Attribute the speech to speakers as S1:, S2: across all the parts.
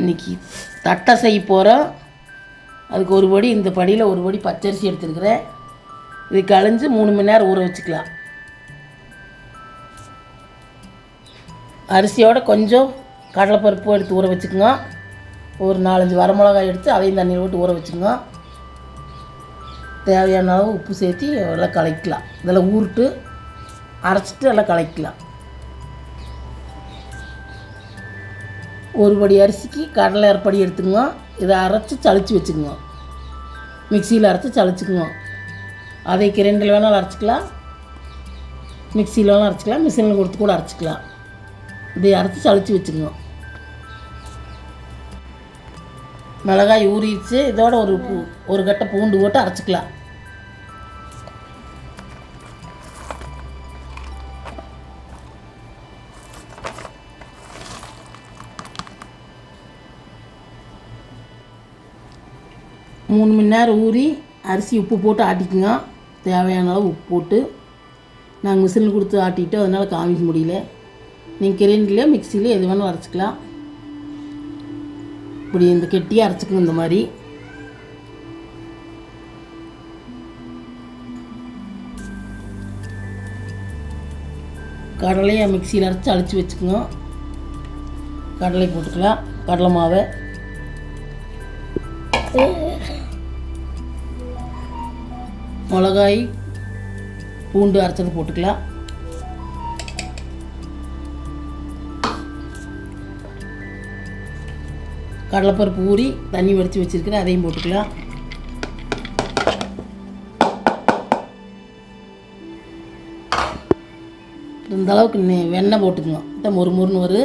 S1: இன்றைக்கி தட்டை செய்ய போகிறோம் அதுக்கு ஒரு படி இந்த படியில் ஒரு படி பச்சரிசி எடுத்துருக்குறேன். இது கழிஞ்சு மூணு மணி நேரம் ஊற வச்சுக்கலாம். அரிசியோட கொஞ்சம் கடலைப்பருப்பு எடுத்து ஊற வச்சுக்கோங்க. ஒரு நாலஞ்சு வரமிளகாய் எடுத்து அதையும் தண்ணியில் போட்டு ஊற வச்சுக்கோங்க. தேவையான அளவு உப்பு சேர்த்து எல்லாம் கலக்கலாம் இதெல்லாம் ஊருட்டு அரைச்சிட்டு எல்லாம் கலக்கலாம் ஒரு படி அரிசிக்கு கடலை அரைப்படி எடுத்துக்குங்க. இதை அரைச்சி சளிச்சு வச்சுக்குங்க. மிக்சியில் அரைச்சி சளிச்சுக்குங்க. அதை கிரைண்டரில் வேணாலும் அரைச்சிக்கலாம். மிக்சியில் வேணாலும் அரைச்சிக்கலாம். மிஷினில் கொடுத்து கூட அரைச்சிக்கலாம். இதை அரைச்சி சளிச்சு வச்சுக்குங்க. மிளகாய் ஊறிடுச்சு. இதோட ஒரு பூ ஒரு கட்டை பூண்டு போட்டு அரைச்சிக்கலாம். மூணு மணி நேரம் ஊறி அரிசி உப்பு போட்டு ஆட்டிக்குங்க. தேவையான அளவு உப்பு போட்டு நாங்கள் மிஷினில் கொடுத்து ஆட்டிட்டு அதனால் காமிக்க முடியல. நீங்கள் கிரைண்டர்லையோ மிக்சிலையோ எது வேணாலும் அரைச்சிக்கலாம். இப்படி இந்த கெட்டியாக அரைச்சிக்கணும் இந்த மாதிரி. கடலையை மிக்சியில் அரைச்சி அழைச்சி வச்சுக்கோங்க. கடலை போட்டுக்கலாம். கடலை மாவை. மிளகாய் பூண்டு அரைச்சது போட்டுக்கலாம். கடலைப்பருப்பு ஊறி தண்ணி வடித்து வச்சுருக்கிறேன் அதையும் போட்டுக்கலாம். இந்த அளவுக்கு வெண்ணெய் போட்டுக்கணும். இந்த மொறு மொறுன்னு ஒரு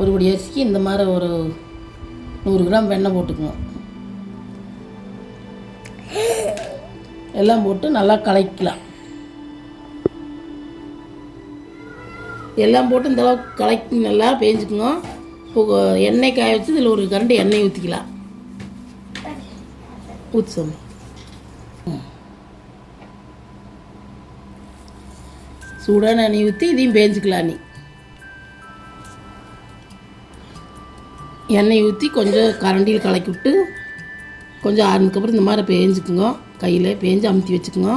S1: ஒரு படி அரிசிக்கு இந்த மாதிரி ஒரு நூறு கிராம் வெண்ணெய் போட்டுக்கணும். எல்லாம் போட்டு நல்லா கலக்கலாம் எல்லாம் போட்டு இந்த அளவுக்கு கலக்கி நல்லா பேஞ்சுக்குங்க இப்போ எண்ணெய் காய வச்சு இதில் ஒரு கரண்டி எண்ணெய் ஊற்றிக்கலாம் ஊற்றி சொல்லு ம். சூடான எண்ணெய் ஊற்றி இதையும் பேஞ்சுக்கலாம் நீ. எண்ணெய் ஊற்றி கொஞ்சம் கரண்டியில் கலக்கி விட்டு கொஞ்சம் ஆறுனதுக்கப்புறம் இந்த மாதிரி பேஞ்சுக்குங்க. கையில் பேஞ்சு அமுத்தி வச்சுக்குங்க.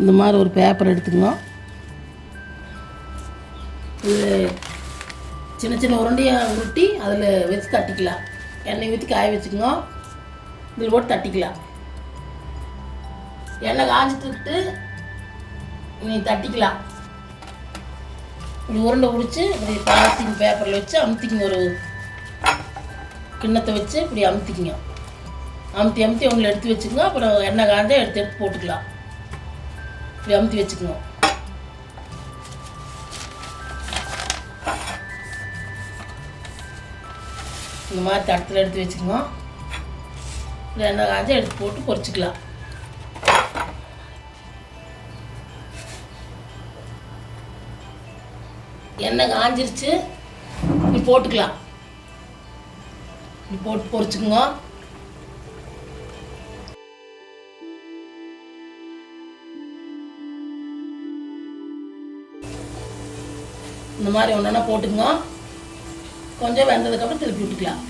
S1: இந்த மாதிரி ஒரு பேப்பர் எடுத்துக்குங்க. இது சின்ன சின்ன உருண்டையாக உருட்டி அதில் வச்சு தட்டிக்கலாம். எண்ணெய் ஊற்றி காய வச்சுக்கோங்க. இதில் போட்டு தட்டிக்கலாம். எண்ணெய் காய்ச்சிட்டு நீ தட்டிக்கலாம். இப்படி உருண்டை பிடிச்சி இப்படி பாலித்தீன் பேப்பரில் வச்சு அமுத்திக்குங்க ஒரு கிண்ணத்தை வச்சு இப்படி அமுத்திக்குங்க. அமுத்தி அமுத்தி அவங்கள எடுத்து வச்சுக்கோங்க அப்புறம் எண்ணெய் காய்ஞ்சா எடுத்து எடுத்து போட்டுக்கலாம். இப்படி அமுத்தி வச்சுக்கணும். இந்த மாதிரி தடத்தில் எடுத்து வச்சுக்கணும். இப்படி எண்ணெய் காய்ஞ்சா எடுத்து போட்டு பொரிச்சுக்கலாம் எண்ணெய் காஞ்சிருச்சு. இப்படி போட்டுக்கலாம். இப்படி போட்டு பொரிச்சுக்குங்க இந்த மாதிரி ஒன்றா போட்டுக்குங்க கொஞ்சம் வெந்ததுக்கப்புறம் திருப்பி விட்டுக்கலாம்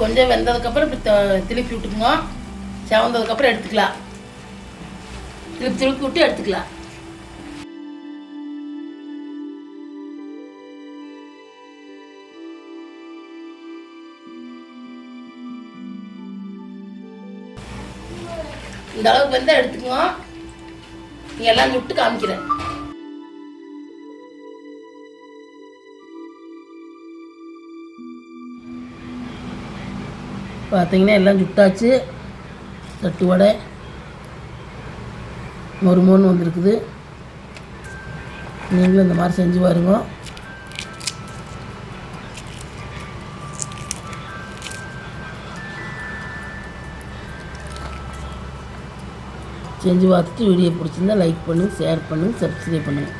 S1: கொஞ்சம் வெந்ததுக்கப்புறம் இப்படி திருப்பி விட்டுக்குங்க. செவந்ததுக்கப்புறம் எடுத்துக்கலாம். திருப்பி திருப்பி விட்டு எடுத்துக்கலாம். இந்த அளவுக்கு வந்து எடுத்துக்குவோம் நீ எல்லாம் விட்டு காமிக்கிறேன். பார்த்தீங்கன்னா எல்லாம் சுட்டாச்சு. தட்டு வடை. மொறு வந்திருக்குது. நீங்களும் இந்த மாதிரி செஞ்சு பாருங்க. செஞ்சு பார்த்துட்டு வீடியோ பிடிச்சிருந்தா லைக் பண்ணுங்கள் ஷேர் பண்ணுங்கள் சப்ஸ்கிரைப் பண்ணுங்கள்